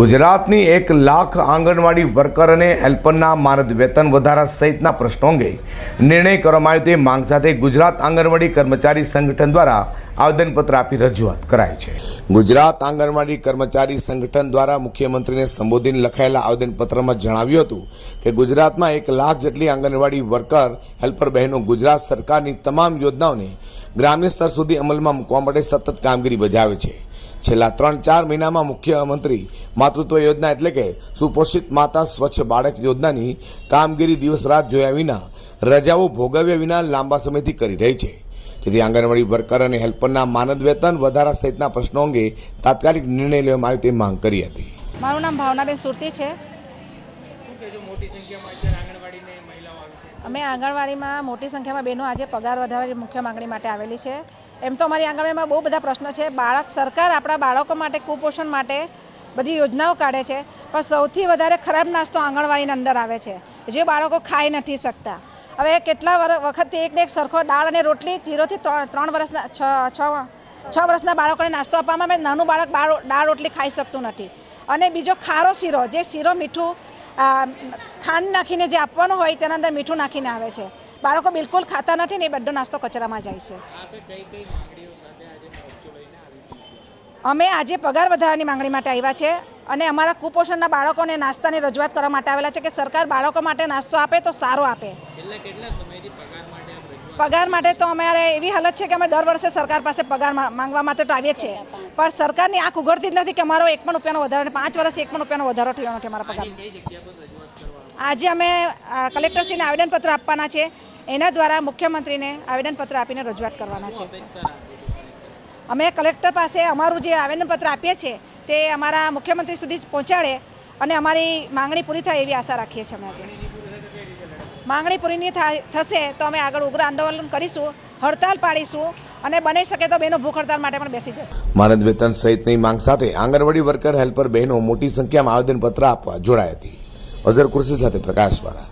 ગુજરાતની એક લાખ આંગણવાડી વર્કર અને હેલ્પરના માનદ વેતન વધારા સહિતના પ્રશ્નો અંગે નિર્ણય કરવામાં આવ્યો તે માંગ સાથે ગુજરાત આંગણવાડી કર્મચારી સંગઠન દ્વારા આવેદનપત્ર આપી રજૂઆત કરાઈ છે. ગુજરાત આંગણવાડી કર્મચારી સંગઠન દ્વારા મુખ્યમંત્રીને સંબોધીને લખાયેલા આવેદનપત્રમાં જણાવ્યું હતું કે ગુજરાતમાં એક લાખ જેટલી આંગણવાડી વર્કર, હેલ્પર બહેનો ગુજરાત સરકારની તમામ યોજનાઓને ગ્રામ્ય સ્તર સુધી અમલમાં મૂકવા માટે સતત કામગીરી બજાવે છે. છેલ્લા ત્રણ ચાર મહિનામાં મુખ્યમંત્રી માતૃત્વ યોજના એટલે કે સુપોષિત માતા સ્વચ્છ બાળક યોજનાની કામગીરી દિવસ રાત જોયા વિના રજાઓ ભોગવ્યા વિના લાંબા સમયથી કરી રહી છે. તેથી આંગણવાડી વર્કર અને હેલ્પરના માનદ વેતન વધારા સહિતના પ્રશ્નો અંગે તાત્કાલિક નિર્ણય લેવામાં આવ્યો તે માંગ કરી હતી. મારું નામ ભાવનાબેન સુરતી છે. અમે આંગણવાડીમાં મોટી સંખ્યામાં બહેનો આજે પગાર વધારવાની મુખ્ય માંગણી માટે આવેલી છે. એમ તો અમારી આંગણવાડીમાં બહુ બધા પ્રશ્નો છે. બાળક સરકાર આપણા બાળકો માટે કુપોષણ માટે બધી યોજનાઓ કાઢે છે, પણ સૌથી વધારે ખરાબ નાસ્તો આંગણવાડીની અંદર આવે છે, જે બાળકો ખાઈ નથી શકતા. હવે કેટલા વર એક એકને એક સરખો દાળ અને રોટલી જીરોથી ત્રણ વર્ષના, છ છ છ વર્ષના બાળકોને નાસ્તો આપવામાં આવે, નાનું બાળક બાળ- દાળ રોટલી ખાઈ શકતું નથી. અને બીજો ખારો શીરો, જે શીરો મીઠું ખાંડ નાખીને જે આપવાનું હોય તેના અંદર મીઠું નાખીને આવે છે. બાળકો બિલકુલ ખાતા નથી ને એ બધો નાસ્તો કચરામાં જાય છે. અમે આજે પગાર વધારવાની માંગણી માટે આવ્યા છે અને અમારા કુપોષણના બાળકોને નાસ્તાની રજૂઆત કરવા માટે આવેલા છે કે સરકાર બાળકો માટે નાસ્તો આપે તો સારો આપે. પગાર માટે તો અમારે એવી હાલત છે કે અમે દર વર્ષે સરકાર પાસે પગાર માંગવા માટે તો આવીએ છીએ. પણ સરકારની આંખ ઉઘડતી જ નથી કે અમારો એક પણ રૂપિયાનો વધારો પાંચ વર્ષથી એક પણ રૂપિયાનો વધારો થયો નથી અમારા પગાર. આજે અમે કલેક્ટરશ્રીને આવેદનપત્ર આપવાના છે. એના દ્વારા મુખ્યમંત્રીને આવેદનપત્ર આપીને રજૂઆત કરવાના છે? અમે કલેક્ટર પાસે અમારું જે આવેદનપત્ર આપીએ છીએ, તે અમારા મુખ્યમંત્રી સુધી પહોંચાડે અને અમારી માંગણી પૂરી થાય એવી આશા રાખીએ છીએ અમે આજે. માંગણી પૂરી નહીં થશે તો અમે આગળ ઉગ્ર આંદોલન કરીશું, હડતાલ પાડીશું અને બની શકે તો બેનો ભૂખ હડતાલ માટે પણ બેસી જશે. માનદ વેતન સહિતની માંગ સાથે આંગણવાડી વર્કર, હેલ્પર બહેનો મોટી સંખ્યામાં આવેદનપત્ર આપવા જોડાઈ હતી અઝર કુર્સી સાથે પ્રકાશવાળા.